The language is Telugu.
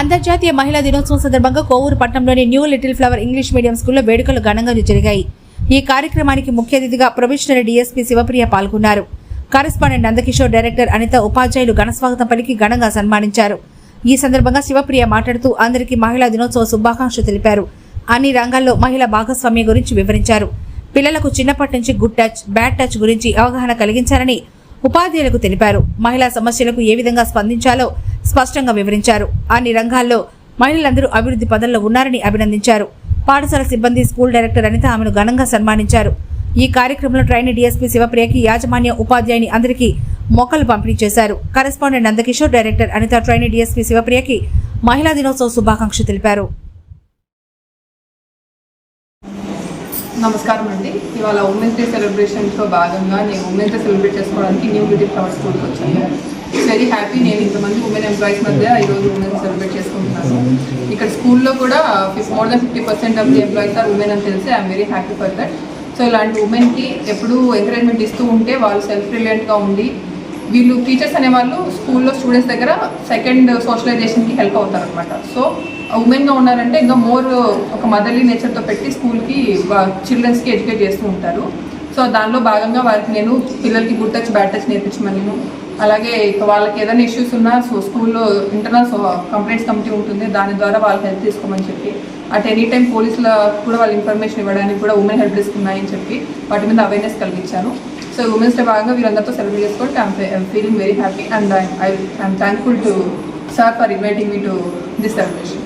అంతర్జాతీయ మహిళా దినోత్సవం సందర్భంగా కోవూరు పట్టణంలోని new little flower English medium స్కూల్లో వేడుకలు ఘనంగా జరిగాయి. ఈ కార్యక్రమానికి ముఖ్య అతిథిగా ప్రొబిషనరీ డీఎస్పీ శివప్రియ పాల్గొన్నారు. కరెస్పాండెంట్ నందకిషోర్ డైరెక్టర్ అనిత ఉపాధ్యాయులు ఘనస్వాగతం పలికి ఘనంగా సన్మానించారు. ఈ సందర్భంగా శివప్రియ మాట్లాడుతూ అందరికీ మహిళా దినోత్సవ శుభాకాంక్షలు తెలిపారు. అన్ని రంగాల్లో మహిళా భాగస్వామ్యం గురించి వివరించారు. పిల్లలకు చిన్నప్పటి నుంచి గుడ్ టచ్ బ్యాడ్ టచ్ గురించి అవగాహన కలిగించారని ఉపాధ్యాయులకు తెలిపారు. మహిళా సమస్యలకు ఏ విధంగా స్పందించాలో స్పష్టంగా వివరించారు. అన్ని రంగాల్లో మహిళలందరూ అభివృద్ధి పదంలో ఉన్నారని అభినందించారు. పాఠశాల సిబ్బంది స్కూల్ డైరెక్టర్ అనిత ఆమెను ఘనంగా సన్మానించారు. ఈ కార్యక్రమంలో ట్రైనీ డీఎస్పీ శివప్రియకి యాజమాన్య ఉపాధ్యాయుని అందరికీ మొక్కలు పంపిణీ చేశారు. Correspondent Nandakishore director Anitha trainee DSP శివప్రియకి మహిళా దినోత్సవ శుభాకాంక్షలు తెలిపారు. నమస్కారం అండి. ఇవాళ ఉమెన్స్ డే సెలబ్రేషన్స్లో భాగంగా నేను ఉమెన్స్ డే సెలబ్రేట్ చేసుకోవడానికి న్యూ బ్యూటీ ఫ్లవర్ స్కూల్కి వచ్చాను. వెరీ హ్యాపీ నేను ఇంతమంది ఉమెన్ మధ్య మధ్య ఈరోజు ఉమెన్ సెలబ్రేట్ చేసుకుంటున్నాను ఇక్కడ స్కూల్లో కూడా more than fifty percent of the employees are women అని తెలిసి I'm very happy for that so ఇలాంటి ఉమెన్కి ఎప్పుడూ ఎంకరేజ్మెంట్ ఇస్తూ ఉంటే వాళ్ళు సెల్ఫ్ రిలయంట్గా ఉండి వీళ్ళు టీచర్స్ అనేవాళ్ళు స్కూల్లో స్టూడెంట్స్ దగ్గర సెకండ్ సోషలైజేషన్కి హెల్ప్ అవుతారు అనమాట సో ఉమెన్గా ఉన్నారంటే ఇంకా మోర్ ఒక మదర్లీ నేచర్తో పెట్టి స్కూల్కి చిల్డ్రన్స్కి ఎడ్యుకేట్ చేస్తూ ఉంటారు. సో దానిలో భాగంగా వారికి నేను పిల్లలకి గుడ్ టచ్ బ్యాడ్ టచ్ నేర్పించమని అలాగే ఇక వాళ్ళకి ఏదైనా ఇష్యూస్ ఉన్నా సో స్కూల్లో ఇంటర్నల్ కంప్లైంట్స్ కమిటీ ఉంటుంది. దాని ద్వారా వాళ్ళకి హెల్ప్ తీసుకోమని చెప్పి అట్ ఎనీ టైం పోలీసుల కూడా వాళ్ళ ఇన్ఫర్మేషన్ ఇవ్వడానికి కూడా ఉమెన్ హెల్ప్ డెస్క్ ఉన్నాయని చెప్పి వాటి మీద అవేర్నెస్ కలిగించాను సో ఉమెన్స్ డే భాగంగా వీరందరితో సెలబ్రేట్ చేసుకోవడానికి I'm feeling very happy and I I'm thankful to sir for inviting me to this celebration